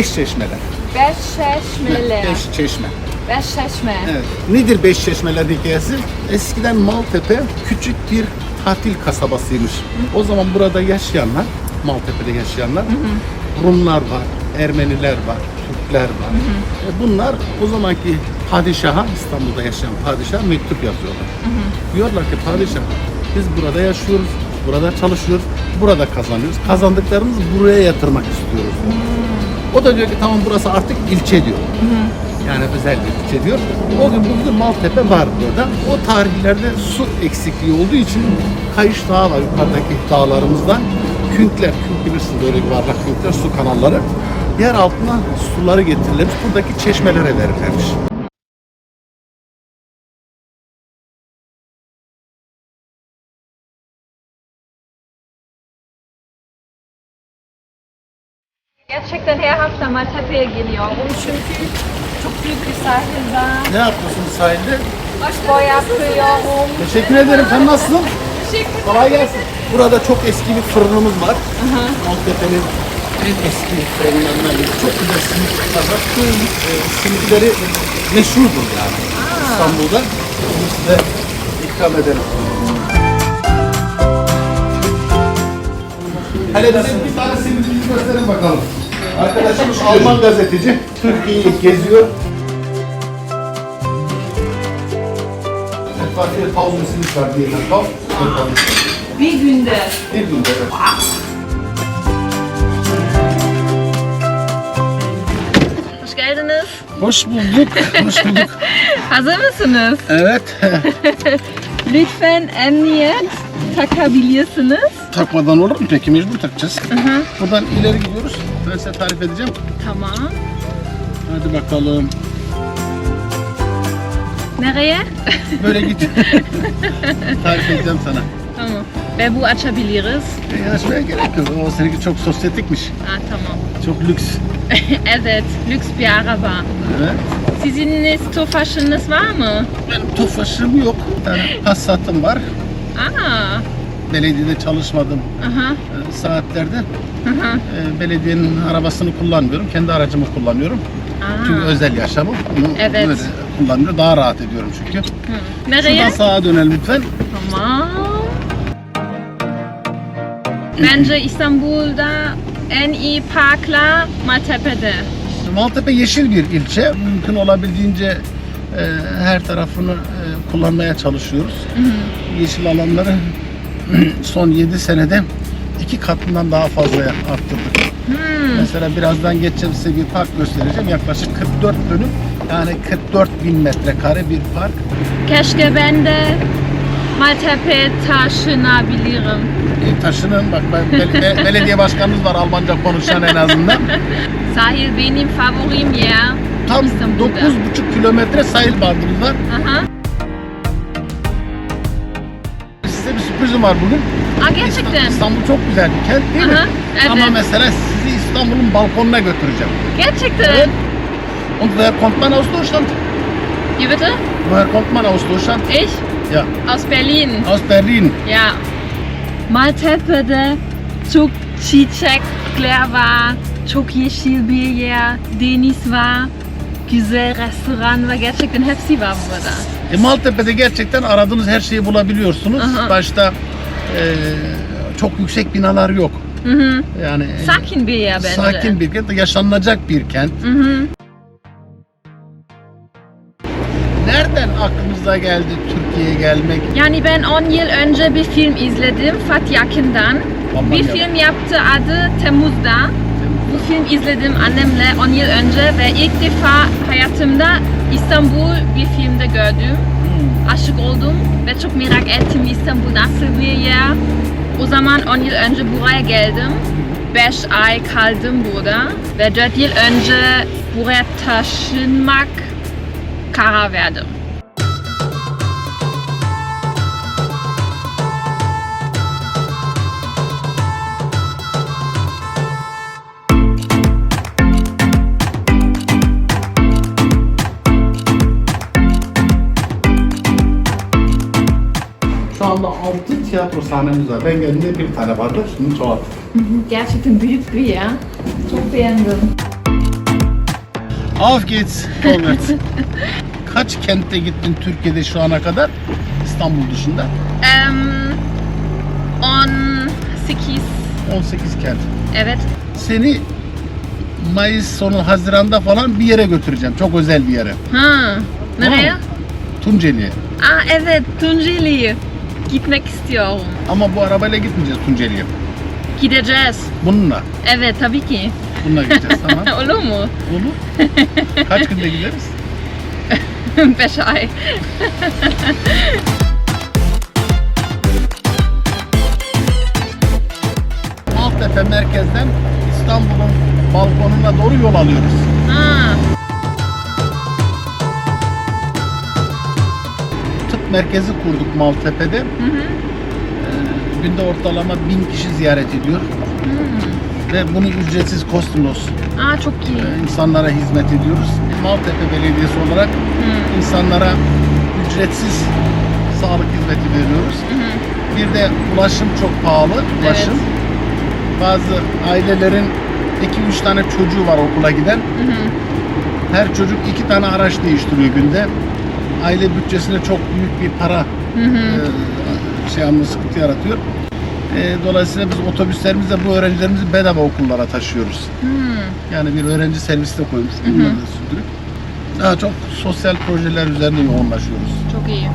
Beş çeşmeler. Beş çeşmeler. Beş çeşme. Beş çeşme. Evet. Nedir Beş Çeşmeler hikayesi? Eskiden Maltepe küçük bir tatil kasabasıymış. O zaman burada yaşayanlar, Maltepe'de yaşayanlar, Rumlar var, Ermeniler var, Türkler var. E bunlar o zamanki padişaha, İstanbul'da yaşayan padişaha mektup yazıyorlar. Diyorlar ki padişah biz burada yaşıyoruz, burada çalışıyoruz, burada kazanıyoruz. Kazandıklarımızı buraya yatırmak istiyoruz. diyor. O da diyor ki tamam burası artık ilçe diyor. Yani özel bir ilçe diyor. O gün bugün Maltepe var burada. O tarihlerde su eksikliği olduğu için Kayış Dağı var yukarıdaki dağlarımızdan. Künkler, künk bilirsin böyle yuvarlak künkler, su kanalları. Yer altına suları getirilmiş. Buradaki çeşmelere verilmiş. Gerçekten her hafta Maltepe'ye geliyorum çünkü çok büyük bir sahil var. Ne yapıyorsun sahilde? Spor yapıyorum. Teşekkür ederim. Sen nasılsın? Teşekkür Kolay gelsin. Burada çok eski bir fırınımız var. Maltepe'nin en eski fırınlarından biri. Çok güzel simitler var. Ee, simitleri meşhurdur yani. İstanbul'da. Bunu size ikram ederim. Hele bize bir tane simitimizi gösterin bakalım. Arkadaşımız Alman gazeteci. Türkiye'yi geziyor. Fatih Tauzun simit var diye. Tav. Bir günde. Bir günde evet. Hoş geldiniz. Hoş bulduk. Hoş bulduk. Hazır mısınız? evet. Lütfen emniyet takabilirsiniz. Takmadan olur mu peki? Mecbur takacağız. Buradan ileri gidiyoruz. Ben size tarif edeceğim. Tamam. Hadi bakalım. Nereye? Böyle git. tarif edeceğim sana. Tamam. Ve bu açabiliriz. E, açmaya gerek yok. O seninki çok sosyetikmiş. Ah, tamam. Çok lüks. evet, lüks bir araba. Evet. Sizin tofaşınız var mı? Benim tofaşım yok. Tane Passat'ım var. Aa, Belediyede çalışmadım aha, e, saatlerde. aha. e, belediyenin arabasını kullanmıyorum. Kendi aracımı kullanıyorum. Aa. Çünkü özel yaşamım. Bunu Evet. böyle kullanıyorum. Daha rahat ediyorum çünkü. Hı. Nereye? Şuradan sağa dönelim lütfen. Tamam. Bence İstanbul'da en iyi parklar Maltepe'de. Maltepe yeşil bir ilçe. Mümkün olabildiğince e, her tarafını e, kullanmaya çalışıyoruz. Yeşil alanları son 7 senede iki katından daha fazla arttırdık. Mesela birazdan geçeceğim size bir park göstereceğim. Yaklaşık 44 dönüm yani 44 bin metrekare bir park. Keşke ben de Maltepe taşınabilirim. E, taşının bak ben, bel- be- belediye başkanımız var Almanca konuşan en azından. Sahil benim favorim yer. Tam İstanbul'da. 9,5 kilometre sahil bandımız var. Aha. Size bir sürprizim var bugün. Aa, gerçekten. İstanbul çok güzel bir kent değil Aha, mi? evet. Ama mesela sizi İstanbul'un balkonuna götüreceğim. Gerçekten. Evet. Und woher kommt man aus Deutschland? Wie bitte? Woher kommt man aus Deutschland? Ich? Ja, Aus Berlin. aus Berlin. Ya. Maltepe'de çok çiçekler var, çok yeşil bir yer, deniz var, güzel restoran var. Gerçekten hepsi var burada. E, Maltepe'de gerçekten aradığınız her şeyi bulabiliyorsunuz. Aha. Başta e, çok yüksek binalar yok. Hı hı. Yani e, Sakin bir yer bence. sakin bir kent, yaşanılacak bir kent. Hı hı. Nereden aklınıza geldi Türkiye'ye gelmek? Yani ben 10 yıl önce bir film izledim Fatih Yakın'dan. Aman Bir ya. film yaptı adı Temmuz'da. Bu film izledim annemle 10 yıl önce ve ilk defa hayatımda İstanbul bir filmde gördüm. Hmm. aşık oldum ve çok merak ettim İstanbul nasıl bir yer. O zaman 10 yıl önce buraya geldim. 5 ay kaldım burada ve 4 yıl önce buraya taşınmak karar verdim. Şu anda 6 tiyatro sahnemiz var. Ben geldiğimde bir tane vardı. Şimdi çoğalttı. Gerçekten büyük bir yer. Çok beğendim. Auf geht's. Vorwärts. Kaç kentte gittin Türkiye'de şu ana kadar? İstanbul dışında. Ähm, on 8. 18 kent. Evet. Seni Mayıs sonu Haziran'da falan bir yere götüreceğim. Çok özel bir yere. Ha. Nereye? Tamam. Tunceli'ye. Aa evet Tunceli. Gitmek istiyorum. Ama bu arabayla gitmeyeceğiz Tunceli'ye. Gideceğiz. Bununla. Evet tabii ki. Bununla gideceğiz tamam. Olur mu? Olur. Kaç günde gideriz? Beş ay. Maltepe merkezden İstanbul'un balkonuna doğru yol alıyoruz. Ha. Merkezi kurduk Maltepe'de. Hı hı. Ee, günde ortalama bin kişi ziyaret ediyor. Hmm. Ve bunu ücretsiz kostumuz Aa çok iyi. e, insanlara hizmet ediyoruz. Maltepe Belediyesi olarak Hı. insanlara ücretsiz sağlık hizmeti veriyoruz. Hı hı. Bir de ulaşım çok pahalı. Ulaşım. Bazı ailelerin 2-3 tane çocuğu var okula giden. Hı hı. Her çocuk iki tane araç değiştiriyor günde. Aile bütçesine çok büyük bir para Hı hı. e, şey anlamda sıkıntı yaratıyor. E, dolayısıyla biz otobüslerimizle bu öğrencilerimizi bedava okullara taşıyoruz. Hmm. Yani bir öğrenci servisi de koymuş. Bunları da sürdürüp daha çok sosyal projeler üzerine yoğunlaşıyoruz. Çok iyi.